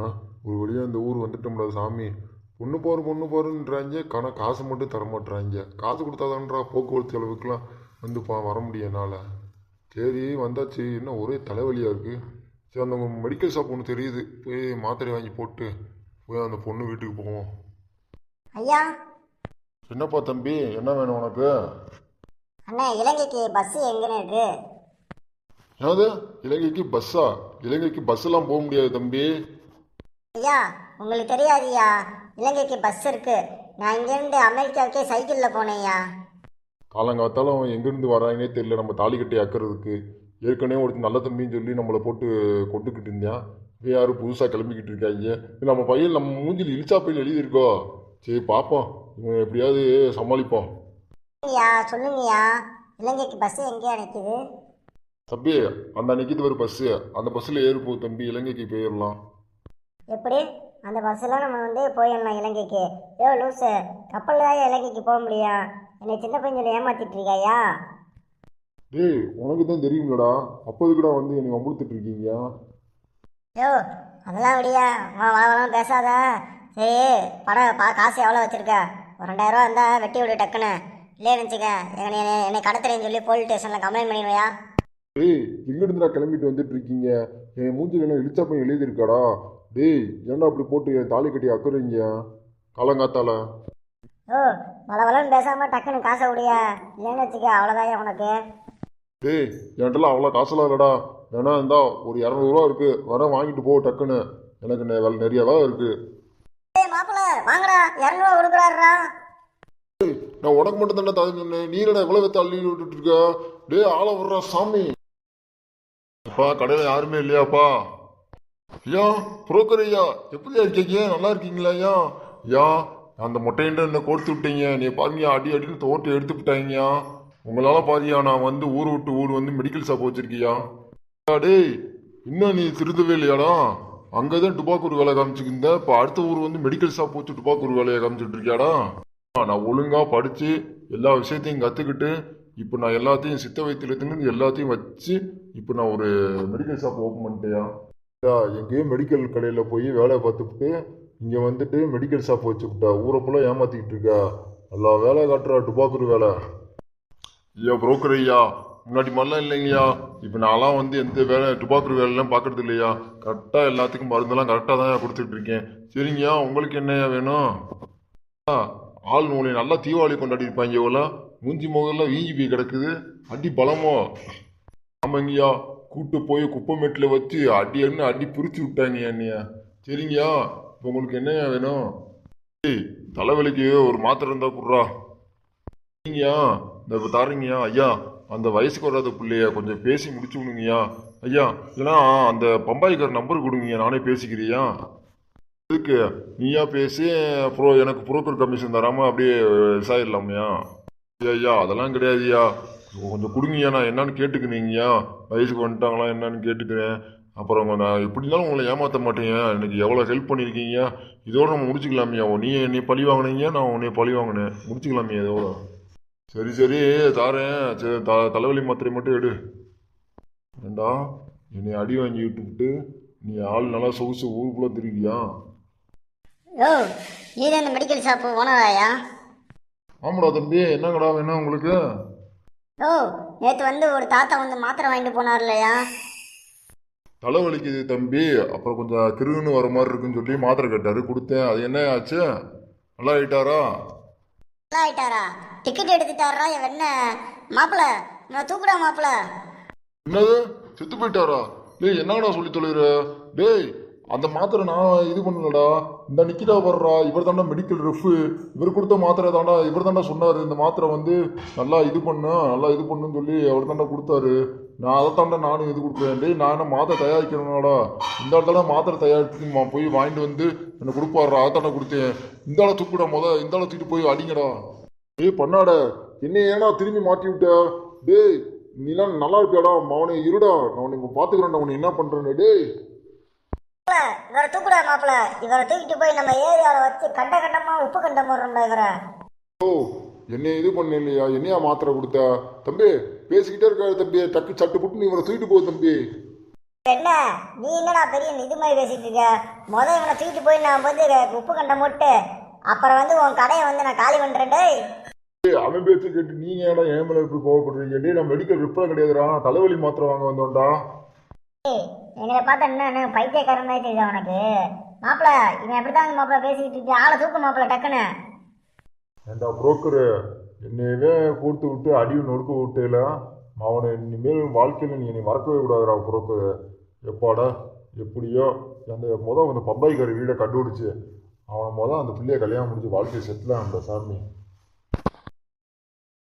அப்பாடா ஒரு வழியாக இந்த ஊர் வந்துட்டோம்டா சாமி. பொண்ணு போகிற பொண்ணு போகிறன்றாங்க கண காசு மட்டும் தர மாட்றாங்க. காசு கொடுத்தாதான்றா போக்குவரத்து செலவுக்குலாம் வந்து பா வர முடியும் என்னால். சரி வந்தாச்சு. என்ன ஒரே தலைவலியாக இருக்குது சரி அந்த மெடிக்கல் ஷாப் ஒன்று தெரியுது. போய் மாத்திரை வாங்கி போட்டு போய் அந்த பொண்ணு வீட்டுக்கு போவோம். ஐயா. என்னப்பா தம்பி? என்ன வேணும் உனக்கு? அண்ணா இலங்கைக்கு பஸ் எங்கன்னு இருக்கு. என்னது? இலங்கைக்கு பஸ்ஸா இலங்கைக்கு பஸ்ஸெல்லாம் போக முடியாது தம்பி. ஐயா உங்களுக்கு தெரியாதுயா இலங்கைக்கு பஸ் இருக்கு. நான் இங்கேருந்து அமெரிக்காவுக்கே சைக்கிளில் போனேன்யா காலங்காத்தாலும் எங்கேருந்து வராங்கன்னே தெரியல. நம்ம தாலி கட்டி அக்கறதுக்கு. ஏற்கனவே ஒரு நல்ல தம்பின்னு சொல்லி நம்மளை போட்டு கொண்டுக்கிட்டு இருந்தான். இப்போ யாரும் புதுசாக கிளம்பிக்கிட்டு இருக்காங்க இது நம்ம பையன் நம்ம மூஞ்சில் இழிச்சா பையன் எழுதியிருக்கோ. சரி பார்ப்போம் இவன் எப்படியாவது சமாளிப்போம். ஐயா சொல்லுங்கய்யா. இலங்கைக்கு பஸ் எங்கேயா நிற்குது தம்பி அந்த நிற்கிது ஒரு பஸ்ஸு அந்த பஸ்ஸில் ஏறிப்போ தம்பி. இலங்கைக்கு போயிடலாம் எப்படி? அந்த பஸ்ஸில் நம்ம வந்து போயிடலாம் இலங்கைக்கு. ஏ லூசு. கப்பலில் தான் இலங்கைக்கு போக முடியும். என்னை சின்ன பையன் சொல்லி ஏமாத்திட்டு இருக்காயா? டேய் உனக்கு தான் தெரியுங்களடா அப்போதுக்குடா வந்து என்னை வம்புழுத்துட்டு இருக்கீங்க. யோ அதெல்லாம் விடியா வளவளம் பேசாத. சரி படம் பா காசு எவ்வளோ வச்சிருக்க? ஒரு ரெண்டாயிரரூவா இருந்தால் வெட்டி விடு டக்குன்னு. இல்லையே நினச்சிக்க. என்னை என்னை கடத்துறேன்னு சொல்லி போலீஸ் ஸ்டேஷனில் கம்ப்ளைண்ட் பண்ணிடுவையா? டேய் எங்கிருந்துடா கிளம்பிட்டு வந்துட்டு இருக்கீங்க. என் மூஞ்சில் என்ன இழிச்சா பையன் எழுதியிருக்காடா? டேய் ஏன்டா அப்படி போட்டு என் தாலி கட்டி அக்கறீங்க? காலங்காத்தால. ஓ வளவளன்னு பேசாமல் டக்குன்னு காசை விடியா இல்லைன்னு வச்சுக்க அவ்வளோதான் உனக்கு? டேய் என்கிட்டலாம் அவ்வளோ காசுலாம் இல்லைடா. வேணா இருந்தா ஒரு இரநூறுவா இருக்கு. வர வாங்கிட்டு போ டக்குன்னு. எனக்கு நெ- வேலை நிறைய வேலை இருக்கு. ஏய் மாப்பிள்ள வாங்கடா. இரநூறுவா கொடுக்குறாருடா. நான் உனக்கு மட்டும் தானே தகுந்த சொன்னேன் நீ என்னடா இவ்வளோ தள்ளி விட்டுட்டு இருக்க? டேய் ஆளை விட்றா சாமி. அப்பா கடையில் யாருமே இல்லையாப்பா? ஐயா புரோக்கர் ஐயா எப்படி இருக்கீங்க? நல்லா இருக்கீங்களா ஐயா ஐயா அந்த மொட்டையிட்ட என்ன கொடுத்து விட்டீங்க? நீ பாருங்க அடி அடின்னு தோட்டம் எடுத்து விட்டாங்கய்யா உங்களால் பாதியா நான் வந்து ஊர் விட்டு ஊர் வந்து மெடிக்கல் ஷாப் வச்சிருக்கியா டேய் இன்னும் நீ திருந்தவே இல்லையாடா அங்கே தான் டுபாக்கூர் வேலை காமிச்சுக்கிந்த இப்போ அடுத்த ஊர் வந்து மெடிக்கல் ஷாப் வச்சு டுபாக்கூர் வேலையை காமிச்சிட்டு இருக்கியாடா? நான் ஒழுங்காக படித்து எல்லா விஷயத்தையும் கற்றுக்கிட்டு இப்போ நான் எல்லாத்தையும் சித்த வைத்தியத்துலேருந்து எல்லாத்தையும் வச்சு இப்போ நான் ஒரு மெடிக்கல் ஷாப் ஓப்பன் பண்ணிட்டேயா எங்கேயோ மெடிக்கல் கடையில் போய் வேலையை பார்த்துக்கிட்டு இங்கே வந்துட்டு மெடிக்கல் ஷாப் வச்சுக்கிட்டா ஊரை ஃபுல்லாக ஏமாற்றிக்கிட்டு இருக்கா? எல்லா வேலை காட்டுறா டுபாக்கூர் வேலை. ஐயா புரோக்கர் ஐயா முன்னாடி மாதிரிலாம் இல்லைங்கய்யா. இப்போ நான்லாம் வந்து எந்த வேலை டுபாக்கூர் வேலைலாம் பார்க்கறது இல்லையா? கரெக்டாக எல்லாத்துக்கும் மருந்தெல்லாம் கரெக்டாக தான் கொடுத்துட்டு இருக்கேன். சரிங்கய்யா உங்களுக்கு என்னய்யா வேணும்? ஆ, ஆள் நூலை நல்லா தீபாவளி கொண்டாடி இருப்பாங்க இவ்வளோ மூஞ்சி முகெல்லாம் வீங்கி போய் கிடக்குது. அடி பலமோ? ஆமாங்கய்யா. கூட்டு போய் குப்பைமேட்டில் வச்சு அடி அடின்னு அடி பிரித்து விட்டாங்க என்னையா. சரிங்கய்யா இப்போ உங்களுக்கு என்னய்யா வேணும்? ஏய் தலைவலிக்கு ஒரு மாத்திரை இருந்தால் குடுறா. சரிங்கய்யா இந்த இப்போ தாருங்கய்யா. ஐயா அந்த வயசுக்கு வராத பிள்ளைய கொஞ்சம் பேசி முடிச்சு விடுங்கய்யா. ஐயா இல்லைன்னா அந்த பம்பாய்க்கார் நம்பர் கொடுங்கய்யா நானே பேசிக்கிறியா இதுக்கு நீயா பேசி ப்ரோ எனக்கு புரோக்கர் கமிஷன் தராம அப்படியே விசாரிடலாமையா. ஐயா அதெல்லாம் கிடையாதுயா கொஞ்சம் கொடுங்கய்யா நான் என்னன்னு கேட்டுக்கிறீங்கய்யா வயசுக்கு வந்துட்டாங்களா என்னன்னு கேட்டுக்கிறேன். அப்புறம் நான் எப்படி இருந்தாலும் உங்களை ஏமாற்ற மாட்டேங்க எனக்கு எவ்வளோ ஹெல்ப் பண்ணியிருக்கீங்க இதோட நம்ம முடிச்சுக்கலாமையா. நீ என்னை பழி வாங்கினீங்க நான் உன்னை பழி வாங்கினேன். முடிச்சுக்கலாமையா இதோட. சரி சரி. தாரேன். சரி த தலைவலி மாத்திரை மட்டும் எடு. ஏண்டா? என்னை அடி வாங்கி விட்டுவிட்டு நீ ஆள் நல்லா சொகுசு ஊருக்குள்ளே திரும்பியா யோ நீ இந்த மெடிக்கல் ஷாப்பு ஓனராயா ஆமாடா தம்பி. என்னங்கடா வேணும் உங்களுக்கு? யோ நேற்று வந்து ஒரு தாத்தா வந்து மாத்திரை வாங்கிட்டு போனார் இல்லையா தலைவலிக்குது தம்பி. அப்புறம் கொஞ்சம் கிருகுன்னு வர மாதிரி இருக்குன்னு சொல்லி மாத்திரை கேட்டாரு. கொடுத்தேன். அது என்ன ஆச்சு? நல்லா ஆயிட்டாரா? நல்லா ஆயிட்டாரா? டிக்கெட் எடுத்துட்டாரா? என் என்ன மாப்பிள்ள நான் தூக்குடா மாப்பிள்ள என்னது? செத்து போயிட்டாரா? டேய் என்னங்கடா சொல்லி தொலைகிற? டேய் அந்த மாத்திரை நான் இது பண்ணலடா. இந்த நிக்கிதா வர்றா இவர் தாண்டா மெடிக்கல் ரெஃபு இவர் கொடுத்த மாத்திரை தாண்டா இவர் தாண்டா சொன்னார் இந்த மாத்திரை வந்து நல்லா இது பண்ணு நல்லா இது பண்ணுன்னு சொல்லி அவர் தாண்டா கொடுத்தாரு. நான் அதை தாண்டா நானும் இது கொடுக்குறேன். டேய் நான் என்ன மாத்திரை தயாரிக்கிறேனாடா இந்த இடத்துல மாத்திரை தயாரித்து போய் வாங்கிட்டு வந்து என்னை கொடுப்பாருடா. அதை தாண்டா கொடுத்தேன். இந்த ஆளை தூக்குடா முத. இந்த ஆளை தூக்கிட்டு போய் அடிங்கடா. டேய் பண்ணாட என்னை ஏன்னா திரும்பி மாட்டி விட்ட? டேய் நீலாம் நல்லா இருப்பியாடா அவனை இருடா. நான் உன்னை பார்த்துக்கிறேன்டா உன்னை என்ன பண்ணுறேன்னு டேய் மாப்பிள்ள இவரை தூக்கிட்டு போய் நம்ம ஏரியாவில் வச்சு கண்ட கண்டமா உப்பு கண்டம் போடுறோம்டா இவரை. ஓ என்னை இது பண்ண இல்லையா என்னையா மாத்திரை கொடுத்தா? தம்பி பேசிக்கிட்டே இருக்காரு தம்பி. டக்கு சட்டு புட்டு நீ இவரை தூக்கிட்டு போ தம்பி. என்ன? நீ என்னடா பெரிய இது மாதிரி பேசிட்டு இருக்க? முத இவனை தூக்கிட்டு போய் நான் வந்து உப்பு கண்டை போட்டு அப்புறம் வந்து உன் கடையை வந்து நான் காலி பண்றேன் டேய். அவன் பேச்சு கேட்டு நீங்க ஏடா ஏன் மேல இப்படி கோவப்படுறீங்க? டேய் நான் மெடிக்கல் ரிப்பேர் கிடையாதுடா. நான் தலைவலி மாத்திரை வாங்க வந்தோம்டா. எங்களை பார்த்தா என்ன என்ன பைத்தியக்காரன் மாதிரி தெரியுதா உனக்கு? மாப்பிள இவன் எப்படிதான் மாப்பிள பேசிக்கிட்டு இருக்கு ஆளை தூக்கு மாப்பிள டக்குன்னு. ஏண்டா புரோக்கரு? என்னையவே கூர்த்து விட்டு அடியும் நொறுக்க விட்டேல அவனை இனிமேல் வாழ்க்கையில் நீ என்னை மறக்கவே கூடாதுடா புரோக்கரு. எப்பாடா எப்படியோ அந்த மொதல் அந்த பம்பாய்க்கார வீடை கண்டுபிடிச்சி அவனை மொதல் அந்த பிள்ளைய கல்யாணம் முடிஞ்சு வாழ்க்கையை செட்டில் ஆனடா சாமி.